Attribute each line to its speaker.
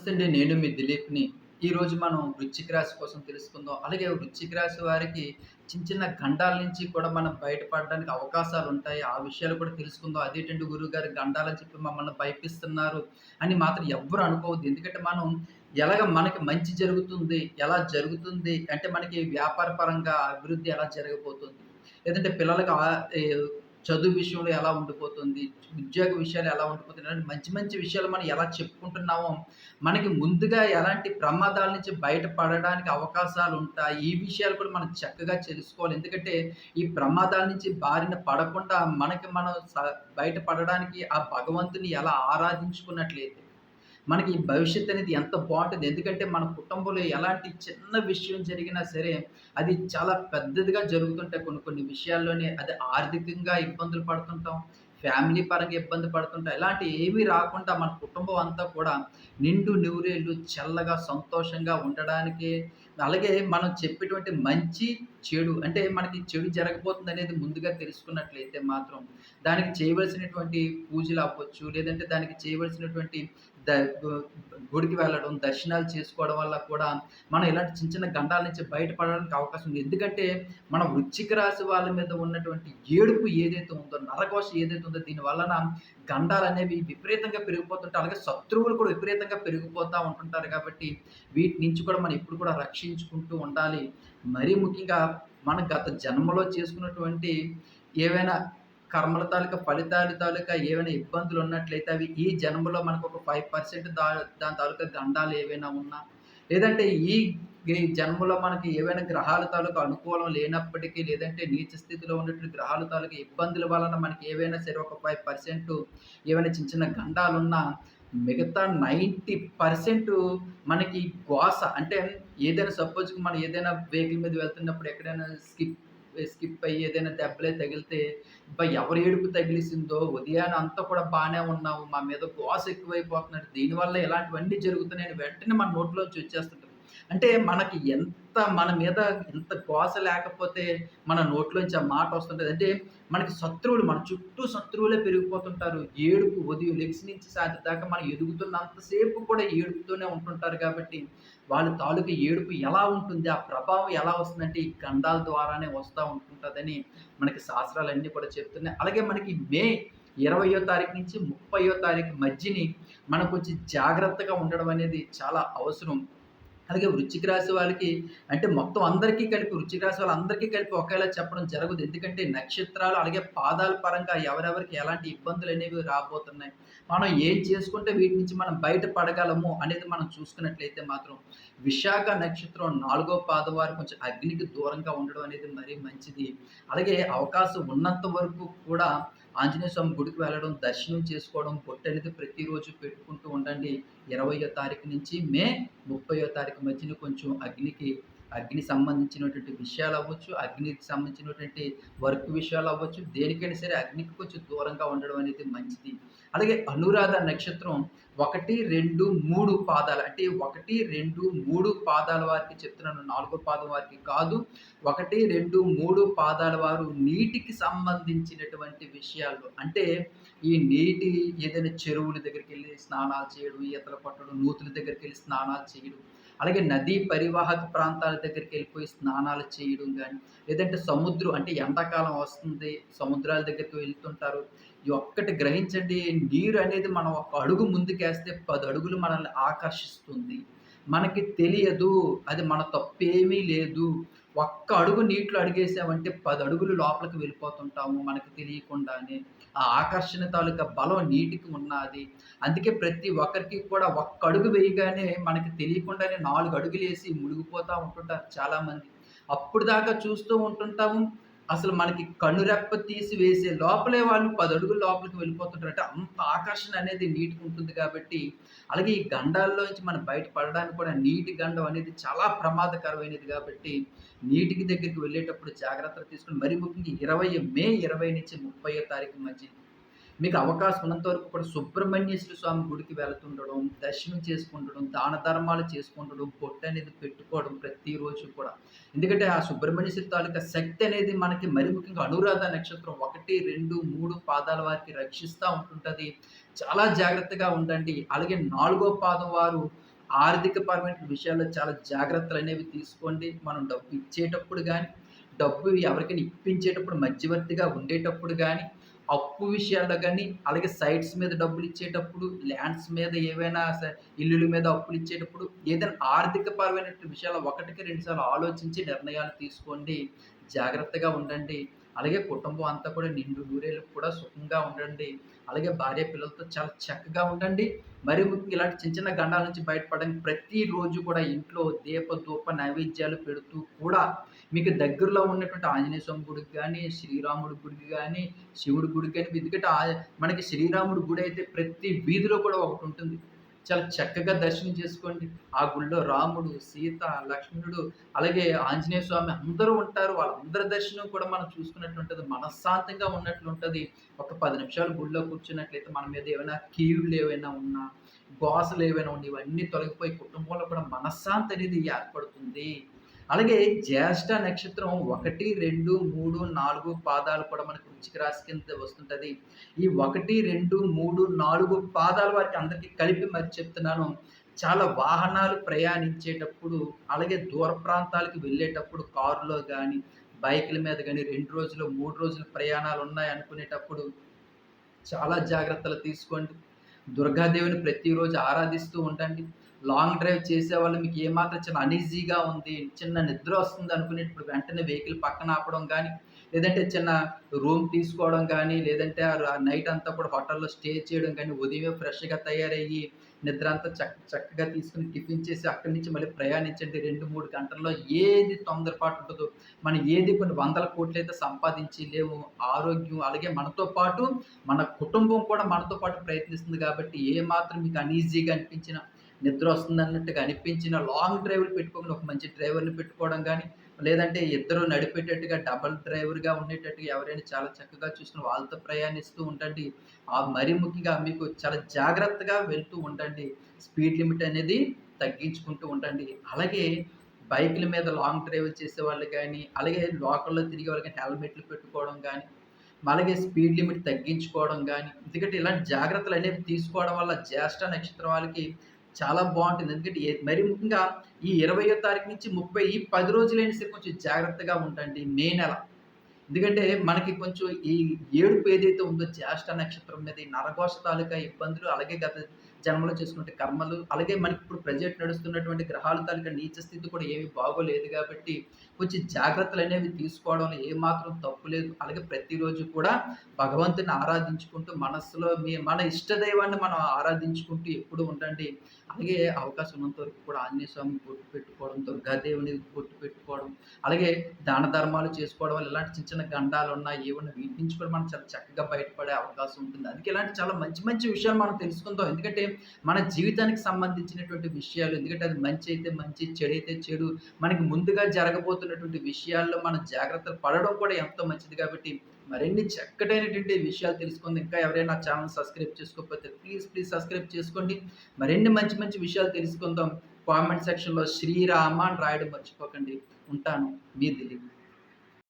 Speaker 1: నమస్తే నేను మీ దిలీప్‌ని. ఈరోజు మనం వృచ్చిక రాశి కోసం తెలుసుకుందాం. అలాగే వృచ్చిక రాశి వారికి చిన్న చిన్న గండాల నుంచి కూడా మనం బయటపడడానికి అవకాశాలు ఉంటాయి ఆ విషయాలు కూడా తెలుసుకుందాం. అదేంటండి గురువుగారు గండాలని చెప్పి మమ్మల్ని భయపిస్తున్నారు అని మాత్రం ఎవ్వరు అనుకోవద్దు. ఎందుకంటే మనం ఎలాగ మనకి మంచి జరుగుతుంది, ఎలా జరుగుతుంది అంటే మనకి వ్యాపార పరంగా అభివృద్ధి ఎలా జరగబోతుంది, లేదంటే పిల్లలకు చదువు విషయంలో ఎలా ఉండిపోతుంది, ఉద్యోగ విషయాలు ఎలా ఉండిపోతుంది, అంటే మంచి మంచి విషయాలు మనం ఎలా చెప్పుకుంటున్నామో, మనకి ముందుగా ఎలాంటి ప్రమాదాల నుంచి బయటపడడానికి అవకాశాలు ఉంటాయి ఈ విషయాలు కూడా మనం చక్కగా తెలుసుకోవాలి. ఎందుకంటే ఈ ప్రమాదాల నుంచి బారిన పడకుండా మనకి మనం స బయటపడడానికి ఆ భగవంతుని ఎలా ఆరాధించుకున్నట్లయితే మనకి ఈ భవిష్యత్తు అనేది ఎంత బాగుంటుంది ఎందుకంటే మన కుటుంబంలో ఎలాంటి చిన్న విషయం జరిగినా సరే, అది చాలా పెద్దదిగా జరుగుతుంటాయి కొన్ని కొన్ని విషయాల్లోనే. అది ఆర్థికంగా ఇబ్బందులు పడుతుంటాం. ఫ్యామిలీ పరంగా ఇబ్బంది పడుతుంటాం. ఇలాంటివి ఏమీ రాకుండా మన కుటుంబం అంతా కూడా నిండు నూరేళ్ళు చల్లగా, సంతోషంగా ఉండడానికి అలాగే మనం చెప్పేటువంటి మంచి, చెడు అంటే మనకి చెడు జరగబోతుందనేది ముందుగా తెలుసుకున్నట్లయితే మాత్రం, దానికి చేయవలసినటువంటి పూజలు అవ్వచ్చు, లేదంటే దానికి చేయవలసినటువంటి ద గుడికి వెళ్ళడం, దర్శనాలు చేసుకోవడం వల్ల కూడా మనం ఇలాంటి చిన్న చిన్న గండాల నుంచి బయటపడడానికి అవకాశం ఉంది. ఎందుకంటే మన వృచ్చిక రాశి వాళ్ళ మీద ఉన్నటువంటి ఏడుపు ఏదైతే ఉందో, నరకోశ ఏదైతే ఉందో దీని వలన గండాలు అనేవి విపరీతంగా పెరిగిపోతుంటాయి. అలాగే శత్రువులు కూడా విపరీతంగా పెరిగిపోతూ ఉంటుంటారు కాబట్టి, వీటి నుంచి కూడా మనం ఎప్పుడు కూడా రక్షించుకుంటూ ఉండాలి. మరీ ముఖ్యంగా మనం గత జన్మలో చేసుకున్నటువంటి ఏవైనా కర్మల తాలూకా ఫలితాల తాలూకా ఏవైనా ఇబ్బందులు ఉన్నట్లయితే అవి ఈ జన్మలో మనకు ఒక ఫైవ్ పర్సెంట్ దా దాని తాలూకా గండాలు ఏవైనా ఉన్నా, లేదంటే ఈ ఈ జన్మలో మనకి ఏవైనా గ్రహాల తాలూకా అనుకూలం లేనప్పటికీ, లేదంటే నీచ స్థితిలో ఉన్నటువంటి గ్రహాల తాలూకా ఇబ్బందుల వలన మనకి ఏవైనా సరే ఒక ఫైవ్ పర్సెంట్ ఏవైనా చిన్న చిన్న గండాలున్నా, మిగతా 90% మనకి గోస అంటే ఏదైనా సపోజ్ మనం ఏదైనా వెహికల్ మీద వెళ్తున్నప్పుడు ఎక్కడైనా స్కిప్ స్కిప్ అయ్యి ఏదైనా దెబ్బలే తగిలితే, ఎవరి ఏడుపు తగిలిసిందో ఉదయాన్ని అంతా కూడా బాగానే ఉన్నాము. మా మీద గోస ఎక్కువైపోతున్నట్టు దీనివల్ల ఇలాంటివన్నీ జరుగుతున్నాయని వెంటనే మన నోట్లోంచి వచ్చేస్తుంటారు అంటే మనకి ఎంత మన మీద ఎంత గోస లేకపోతే మన నోట్లోంచి ఆ మాట వస్తుంటది. అంటే మనకి శత్రువులు మన చుట్టూ శత్రువులే పెరిగిపోతుంటారు. ఏడుపు ఉదయం లెగ్స్ నుంచి సాయంత్రం దాకా మనం ఎదుగుతున్నంతసేపు కూడా ఏడుపుతోనే ఉంటుంటారు కాబట్టి, వాళ్ళ తాలూకా ఏడుపు ఎలా ఉంటుంది, ఆ ప్రభావం ఎలా వస్తుందంటే ఈ గంధాల ద్వారానే వస్తూ ఉంటుంటుందని మనకి శాస్త్రాలన్నీ కూడా చెప్తున్నాయి. అలాగే మనకి మే 20వ తారీఖు నుంచి 30వ తారీఖు మధ్యని మనం కొంచెం జాగ్రత్తగా ఉండడం అనేది చాలా అవసరం. అలాగే వృచ్చిక రాశి వాళ్ళకి అంటే మొత్తం అందరికీ కలిపి వృచ్చిక రాశి వాళ్ళందరికీ కలిపి ఒకేలా చెప్పడం జరగదు. ఎందుకంటే నక్షత్రాలు అలాగే పాదాల పరంగా ఎవరెవరికి ఎలాంటి ఇబ్బందులు అనేవి రాబోతున్నాయి. మనం ఏం చేసుకుంటే వీటి నుంచి మనం బయట పడగలము అనేది మనం చూసుకున్నట్లయితే మాత్రం విశాఖ నక్షత్రం నాలుగో పాదం వారు కొంచెం అగ్నికి దూరంగా ఉండడం అనేది మరీ మంచిది. అలాగే అవకాశం ఉన్నంత వరకు కూడా ఆంజనేయ స్వామి గుడికి వెళ్ళడం, దర్శనం చేసుకోవడం, బొట్టనేది ప్రతిరోజు పెట్టుకుంటూ ఉండండి. 20వ తారీఖు నుంచి మే 30వ తారీఖు మధ్యన కొంచెం అగ్నికి అగ్నికి సంబంధించినటువంటి విషయాలు అవ్వచ్చు అగ్నికి సంబంధించినటువంటి వర్క్ విషయాలు అవ్వచ్చు దేనికైనా సరే అగ్నికి కొంచెం దూరంగా ఉండడం అనేది మంచిది. అలాగే అనురాధ నక్షత్రం 1, 2, 3 పాదాలు అంటే 1, 2, 3 పాదాల వారికి చెప్తున్నాను. నాలుగో పాదం వారికి కాదు. 1, 2, 3 పాదాల వారు నీటికి సంబంధించినటువంటి విషయాలు అంటే ఈ నీటి ఏదైనా చెరువుల దగ్గరికి వెళ్ళి స్నానాలు చేయడం, ఈతలు కొట్టడం, నూతుల దగ్గరికి వెళ్ళి స్నానాలు చేయడం, అలాగే నదీ పరివాహక ప్రాంతాల దగ్గరికి వెళ్ళిపోయి స్నానాలు చేయడం కానీ లేదంటే సముద్రం అంటే ఎండాకాలం వస్తుంది. సముద్రాల దగ్గరికి వెళ్తుంటారు. ఈ ఒక్కటి గ్రహించండి నీరు అనేది మనం ఒక అడుగు ముందుకేస్తే పది అడుగులు మనల్ని ఆకర్షిస్తుంది. మనకి తెలియదు. అది మన తప్పేమీ లేదు. ఒక్క అడుగు నీటిలో అడిగేసామంటే పది అడుగులు లోపలికి వెళ్ళిపోతుంటాము మనకి తెలియకుండానే. ఆ ఆకర్షణ తాలూకా బలం నీటికి ఉన్నాది. అందుకే ప్రతి ఒక్కరికి కూడా ఒక్క అడుగు వేయగానే మనకి తెలియకుండానే నాలుగు అడుగులు వేసి మునిగిపోతూ ఉంటుంటారు చాలామంది. అప్పుడు దాకా చూస్తూ ఉంటుంటాము. అసలు మనకి కన్నురెప్ప తీసి వేసే లోపలే వాళ్ళు పది అడుగుల లోపలికి వెళ్ళిపోతుంటారంటే అంత ఆకర్షణ అనేది నీటికి ఉంటుంది కాబట్టి, అలాగే ఈ గండాల్లోంచి మనం బయటపడడానికి కూడా నీటి గండం అనేది చాలా ప్రమాదకరమైనది కాబట్టి, నీటికి దగ్గరికి వెళ్ళేటప్పుడు జాగ్రత్తలు తీసుకుని మరీ ముఖ్యంగా 20 మే 20 నుంచి 30వ తారీఖు మధ్య మీకు అవకాశం ఉన్నంత వరకు కూడా సుబ్రహ్మణ్యేశ్వర స్వామి గుడికి వెళ్తుండడం, దర్శనం చేసుకుంటడం, దాన ధర్మాలు చేసుకుంటడం, బొట్టనేది పెట్టుకోవడం ప్రతిరోజు కూడా. ఎందుకంటే ఆ సుబ్రహ్మణ్యేశ్వర తాలూకా శక్తి అనేది మనకి మరి ముఖ్యంగా అనురాధ నక్షత్రం 1, 2, 3 పాదాల వారికి రక్షిస్తూ ఉంటుంటుంది చాలా జాగ్రత్తగా ఉండండి. అలాగే నాలుగో పాదం వారు ఆర్థిక పరమైన విషయాల్లో చాలా జాగ్రత్తలు అనేవి తీసుకోండి మనం డబ్బు ఇచ్చేటప్పుడు కానీ డబ్బు ఎవరికైనా ఇప్పించేటప్పుడు మధ్యవర్తిగా ఉండేటప్పుడు కానీ అప్పు విషయాల్లో కానీ అలాగే సైట్స్ మీద డబ్బులు ఇచ్చేటప్పుడు ల్యాండ్స్ మీద ఏవైనా ఇల్లుల మీద అప్పులు ఇచ్చేటప్పుడు ఏదైనా ఆర్థిక పరమైన విషయాలు ఒకటికి రెండుసార్లు ఆలోచించి నిర్ణయాలు తీసుకోండి. జాగ్రత్తగా ఉండండి. అలాగే కుటుంబం అంతా కూడా నిండు నూరేళ్ళు కూడా సుఖంగా ఉండండి. అలాగే భార్య పిల్లలతో చాలా చక్కగా ఉండండి. మరి ఇలాంటి చిన్న చిన్న గండాల నుంచి బయటపడడానికి ప్రతిరోజు కూడా ఇంట్లో దీప ధూప నైవేద్యాలు పెడుతూ కూడా మీకు దగ్గరలో ఉన్నటువంటి ఆంజనేయ స్వామి గుడికి కానీ శ్రీరాముడి గుడికి కానీ శివుడి గుడికి కానీ ఎందుకంటే ఆ- మనకి శ్రీరాముడి గుడి అయితే ప్రతి వీధిలో కూడా ఒకటి ఉంటుంది. చాలా చక్కగా దర్శనం చేసుకోండి. ఆ గుడిలో రాముడు సీత లక్ష్మణుడు అలాగే ఆంజనేయ స్వామి అందరూ ఉంటారు. వాళ్ళందరి దర్శనం కూడా మనం చూసుకున్నట్టు ఉంటుంది మనశ్శాంతంగా ఉన్నట్లు ఉంటుంది ఒక పది నిమిషాలు గుడిలో కూర్చున్నట్లయితే మన మీద ఏమైనా కీళ్ళు ఏవైనా ఉన్నా గోసలు ఏవైనా ఉన్నా ఇవన్నీ తొలగిపోయి కుటుంబంలో కూడా మనశ్శాంతి అనేది ఏర్పడుతుంది. అలాగే జ్యేష్ఠ నక్షత్రం ఒకటి రెండు మూడు నాలుగు పాదాలు కూడా మనకు వృచ్చిక రాశి కింద వస్తుంటుంది. ఈ ఒకటి రెండు మూడు నాలుగు పాదాలు వారికి అందరికీ కలిపి మరి చెప్తున్నాను. చాలా వాహనాలు ప్రయాణించేటప్పుడు అలాగే దూర ప్రాంతాలకు వెళ్ళేటప్పుడు కారులో కానీ బైకుల మీద కానీ రెండు రోజులు మూడు రోజులు ప్రయాణాలు ఉన్నాయి అనుకునేటప్పుడు చాలా జాగ్రత్తలు తీసుకోండి. దుర్గాదేవిని ప్రతిరోజు ఆరాధిస్తూ ఉండండి. లాంగ్ డ్రైవ్ చేసే వాళ్ళు మీకు ఏమాత్రం చిన్న అనీజీగా ఉంది చిన్న నిద్ర వస్తుంది అనుకునేటప్పుడు వెంటనే వెహికల్ పక్కన ఆపడం కానీ లేదంటే చిన్న రూమ్ తీసుకోవడం కానీ లేదంటే ఆ నైట్ అంతా కూడా హోటల్లో స్టే చేయడం కానీ ఉదయం ఫ్రెష్గా తయారయ్యి నిద్ర అంతా చక్క చక్కగా తీసుకుని టిఫిన్ చేసి అక్కడి నుంచి మళ్ళీ ప్రయాణించండి. రెండు మూడు గంటల్లో ఏది తొందరపాటు ఉంటుందో మనం ఏది కొన్ని వందల కోట్లు అయితే సంపాదించి లేవు. ఆరోగ్యం అలాగే మనతో పాటు మన కుటుంబం కూడా మనతో పాటు ప్రయత్నిస్తుంది కాబట్టి ఏ మాత్రం మీకు అనీజీగా అనిపించిన నిద్ర వస్తుంది అన్నట్టుగా అనిపించిన లాంగ్ డ్రైవ్లు పెట్టుకోకుండా ఒక మంచి డ్రైవర్ని పెట్టుకోవడం కానీ లేదంటే ఇద్దరు నడిపేటట్టుగా డబల్ డ్రైవర్గా ఉండేటట్టుగా ఎవరైనా చాలా చక్కగా చూసుకుని వాళ్ళతో ప్రయాణిస్తూ ఉండండి. ఆ మరీ ముఖ్యంగా మీకు చాలా జాగ్రత్తగా వెళ్తూ ఉండండి. స్పీడ్ లిమిట్ అనేది తగ్గించుకుంటూ ఉండండి. అలాగే బైకుల మీద లాంగ్ డ్రైవ్ చేసే వాళ్ళు కానీ అలాగే లోకల్లో తిరిగే వాళ్ళు కానీ హెల్మెట్లు పెట్టుకోవడం కానీ అలాగే స్పీడ్ లిమిట్ తగ్గించుకోవడం కానీ ఎందుకంటే ఇలాంటి జాగ్రత్తలు అనేవి తీసుకోవడం వల్ల జ్యేష్ఠ నక్షత్రం వాళ్ళకి చాలా బాగుంటుంది. ఎందుకంటే మరి ముఖ్యంగా ఈ ఇరవయో తారీఖు నుంచి ముప్పై ఈ పది రోజులైన సరే కొంచెం జాగ్రత్తగా ఉండండి మే నెల. ఎందుకంటే మనకి కొంచెం ఈ ఏడుపు ఏదైతే ఉందో జ్యేష్ఠ నక్షత్రం మీద ఈ నరఘోష తాలూకా ఇబ్బందులు అలాగే గత జన్మలో చేసుకుంటే కర్మలు అలాగే మనకి ఇప్పుడు ప్రజెంట్ నడుస్తున్నటువంటి గ్రహాల తాలూకా నీచ స్థితి కూడా ఏమీ బాగోలేదు కాబట్టి కొంచెం జాగ్రత్తలు అనేవి తీసుకోవడంలో ఏమాత్రం తప్పు లేదు. అలాగే ప్రతిరోజు కూడా భగవంతుని ఆరాధించుకుంటూ మనస్సులో మీ మన ఇష్ట దైవాన్ని మనం ఆరాధించుకుంటూ ఎప్పుడు ఉండండి. అలాగే అవకాశం ఉన్నంత వరకు కూడా ఆంజనేయ స్వామి బొట్టు పెట్టుకోవడం దుర్గాదేవిని బొట్టు పెట్టుకోవడం అలాగే దాన ధర్మాలు చేసుకోవడం వల్ల ఇలాంటి చిన్న చిన్న గండాలు ఉన్నాయి ఏమన్నా వీటి నుంచి కూడా మనం చాలా చక్కగా బయటపడే అవకాశం ఉంటుంది. అందుకే ఇలాంటి చాలా మంచి మంచి విషయాలు మనం తెలుసుకుందాం. ఎందుకంటే మన జీవితానికి సంబంధించినటువంటి విషయాలు. ఎందుకంటే అది మంచి అయితే మంచి చెడు అయితే చెడు. మనకి ముందుగా జరగబోతున్నటువంటి విషయాల్లో మనం జాగ్రత్తలు పడడం కూడా ఎంతో మంచిది. కాబట్టి మరిన్ని చక్కటైనటువంటి విషయాలు తెలుసుకుంది. ఇంకా ఎవరైనా ఛానల్ సబ్స్క్రైబ్ చేసుకోకపోతే ప్లీజ్ ప్లీజ్ సబ్స్క్రైబ్ చేసుకోండి. మరిన్ని మంచి మంచి విషయాలు తెలుసుకుందాం. కామెంట్ సెక్షన్లో శ్రీరామ అని రాయడం మర్చిపోకండి. ఉంటాను. మీ దిలీప్.